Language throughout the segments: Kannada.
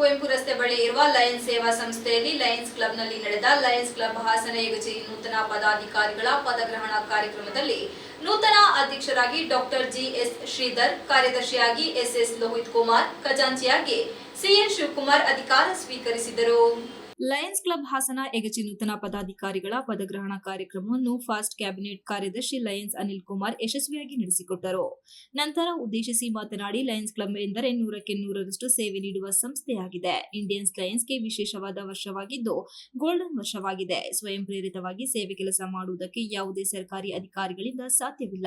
ಕುವೆಂಪು ರಸ್ತೆ ಬಳಿ ಇರುವ ಲಯನ್ಸ್ ಸೇವಾ ಸಂಸ್ಥೆಯಲ್ಲಿ ಲಯನ್ಸ್ ಕ್ಲಬ್ನಲ್ಲಿ ನಡೆದ ಲಯನ್ಸ್ ಕ್ಲಬ್ ಹಾಸನ ಯಗಚಿ ನೂತನ ಪದಾಧಿಕಾರಿಗಳ ಪದಗ್ರಹಣ ಕಾರ್ಯಕ್ರಮದಲ್ಲಿ ನೂತನ ಅಧ್ಯಕ್ಷರಾಗಿ ಡಾಕ್ಟರ್ ಜಿ ಎಸ್ ಶ್ರೀಧರ್, ಕಾರ್ಯದರ್ಶಿಯಾಗಿ ಎಸ್ ಎಸ್ ಲೋಹಿತ್ ಕುಮಾರ್, ಖಜಾಂಚಿಯಾಗಿ ಸಿಎನ್ ಶಿವಕುಮಾರ್ ಅಧಿಕಾರ ಸ್ವೀಕರಿಸಿದರು. ಲಯನ್ಸ್ ಕ್ಲಬ್ ಹಾಸನ ಎಗಚಿ ನೂತನ ಪದಾಧಿಕಾರಿಗಳ ಪದಗ್ರಹಣ ಕಾರ್ಯಕ್ರಮವನ್ನು ಫಾಸ್ಟ್ ಕ್ಯಾಬಿನೆಟ್ ಕಾರ್ಯದರ್ಶಿ ಲಯನ್ಸ್ ಅನಿಲ್ ಕುಮಾರ್ ಯಶಸ್ವಿಯಾಗಿ ನಡೆಸಿಕೊಟ್ಟರು. ನಂತರ ಉದ್ದೇಶಿಸಿ ಮಾತನಾಡಿ, ಲಯನ್ಸ್ ಕ್ಲಬ್ ಎಂದರೆ ನೂರಕ್ಕೆ ನೂರರಷ್ಟು ಸೇವೆ ನೀಡುವ ಸಂಸ್ಥೆಯಾಗಿದೆ. ಇಂಡಿಯನ್ಸ್ ಲಯನ್ಸ್ಗೆ ವಿಶೇಷವಾದ ವರ್ಷವಾಗಿದ್ದು, ಗೋಲ್ಡನ್ ವರ್ಷವಾಗಿದೆ. ಸ್ವಯಂ ಪ್ರೇರಿತವಾಗಿ ಸೇವೆ ಕೆಲಸ ಮಾಡುವುದಕ್ಕೆ ಯಾವುದೇ ಸರ್ಕಾರಿ ಅಧಿಕಾರಿಗಳಿಂದ ಸಾಧ್ಯವಿಲ್ಲ.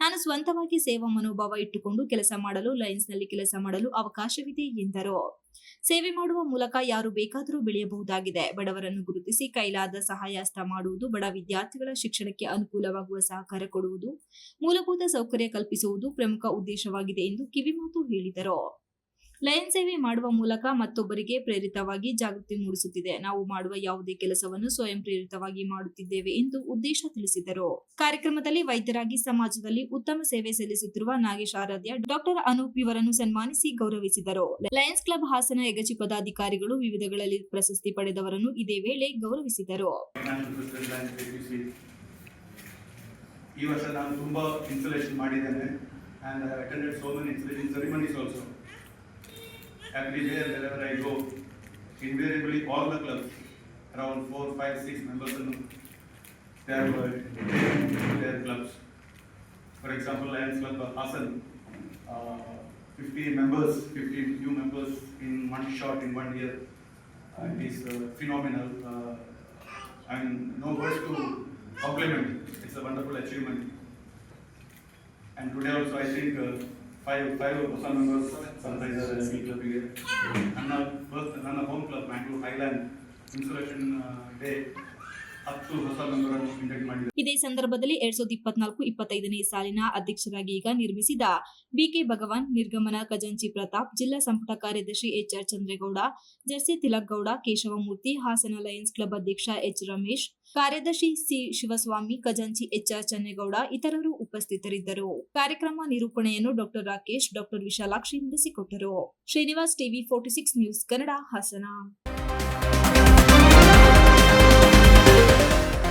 ನಾನು ಸ್ವಂತವಾಗಿ ಸೇವಾ ಮನೋಭಾವ ಇಟ್ಟುಕೊಂಡು ಕೆಲಸ ಮಾಡಲು, ಲಯನ್ಸ್ನಲ್ಲಿ ಕೆಲಸ ಮಾಡಲು ಅವಕಾಶವಿದೆ ಎಂದರು. ಸೇವೆ ಮಾಡುವ ಮೂಲಕ ಯಾರು ಬೇಕಾದರೂ ಬೆಳೆಯಬಹುದಾಗಿದೆ. ಬಡವರನ್ನು ಗುರುತಿಸಿ ಕೈಲಾದ ಸಹಾಯಸ್ತ ಮಾಡುವುದು ಬಡ ವಿದ್ಯಾರ್ಥಿಗಳ ಶಿಕ್ಷಣಕ್ಕೆ ಅನುಕೂಲವಾಗುವ ಸಹಕಾರ ಕೊಡುವುದು ಮೂಲಭೂತ ಸೌಕರ್ಯ ಕಲ್ಪಿಸುವುದು ಪ್ರಮುಖ ಉದ್ದೇಶವಾಗಿದೆ ಎಂದು ಕಿವಿಮಾತು ಹೇಳಿದರು. ಲಯನ್ ಸೇವೆ ಮಾಡುವ ಮೂಲಕ ಮತ್ತೊಬ್ಬರಿಗೆ ಪ್ರೇರಿತವಾಗಿ ಜಾಗೃತಿ ಮೂಡಿಸುತ್ತಿದೆ. ನಾವು ಮಾಡುವ ಯಾವುದೇ ಕೆಲಸವನ್ನು ಸ್ವಯಂ ಪ್ರೇರಿತವಾಗಿ ಮಾಡುತ್ತಿದ್ದೇವೆ ಎಂದು ಉದ್ದೇಶ ತಿಳಿಸಿದರು. ಕಾರ್ಯಕ್ರಮದಲ್ಲಿ ವೈದ್ಯರಾಗಿ ಸಮಾಜದಲ್ಲಿ ಉತ್ತಮ ಸೇವೆ ಸಲ್ಲಿಸುತ್ತಿರುವ ನಾಗೇಶ್ ಆರಾಧ್ಯ, ಡಾಕ್ಟರ್ ಅನೂಪ್ ಇವರನ್ನು ಸನ್ಮಾನಿಸಿ ಗೌರವಿಸಿದರು. ಲಯನ್ಸ್ ಕ್ಲಬ್ ಹಾಸನ ಯಗಚಿ ಪದಾಧಿಕಾರಿಗಳು ವಿವಿಧಗಳಲ್ಲಿ ಪ್ರಶಸ್ತಿ ಪಡೆದವರನ್ನು ಇದೇ ವೇಳೆ ಗೌರವಿಸಿದರು. ಈ ವರ್ಷ ನಾನು ತುಂಬ ಇನ್ಸ್ಟಾಲೇಷನ್ ಮಾಡಿದ್ದೇನೆ. And attended so many installation ceremonies also everywhere, wherever I go, invariably all the clubs, around four, five, six members in their, their clubs. For example, Lions Club Hassan, uh, 50 members, 50 new members in one shot, in one year. Uh, it is uh, phenomenal. Uh, no words to compliment. It's a wonderful achievement. And today also, I think uh, five five Osama members, sometimes are meet up ನನ್ನ first ನನ್ನ home club Mangalore highland installation day ಇದೇ ಸಂದರ್ಭದಲ್ಲಿ ಎರಡ್ ಸಾವಿರದ ಇಪ್ಪತ್ನಾಲ್ಕು ಇಪ್ಪತ್ತೈದನೇ ಸಾಲಿನ ಅಧ್ಯಕ್ಷರಾಗಿ ಈಗ ನಿರ್ಮಿಸಿದ ಬಿಕೆ ಭಗವಾನ್, ನಿರ್ಗಮನ ಖಜಾಂಚಿ ಪ್ರತಾಪ್, ಜಿಲ್ಲಾ ಸಂಪುಟ ಕಾರ್ಯದರ್ಶಿ HR Chandregowda, jersey Tilak Gowda Keshavamurthy, Hassan Lions Club ಅಧ್ಯಕ್ಷ ಎಚ್ ರಮೇಶ್, ಕಾರ್ಯದರ್ಶಿ ಸಿ ಶಿವಸ್ವಾಮಿ, ಖಜಾಂಚಿ ಎಚ್ಆರ್ ಚನ್ನೇಗೌಡ ಇತರರು ಉಪಸ್ಥಿತರಿದ್ದರು. ಕಾರ್ಯಕ್ರಮ ನಿರೂಪಣೆಯನ್ನು ಡಾಕ್ಟರ್ ರಾಕೇಶ್, ಡಾಕ್ಟರ್ ವಿಶಾಲಾಕ್ಷಿ ನಡೆಸಿಕೊಟ್ಟರು. Srinivas TV forty six news Kannada Hassan.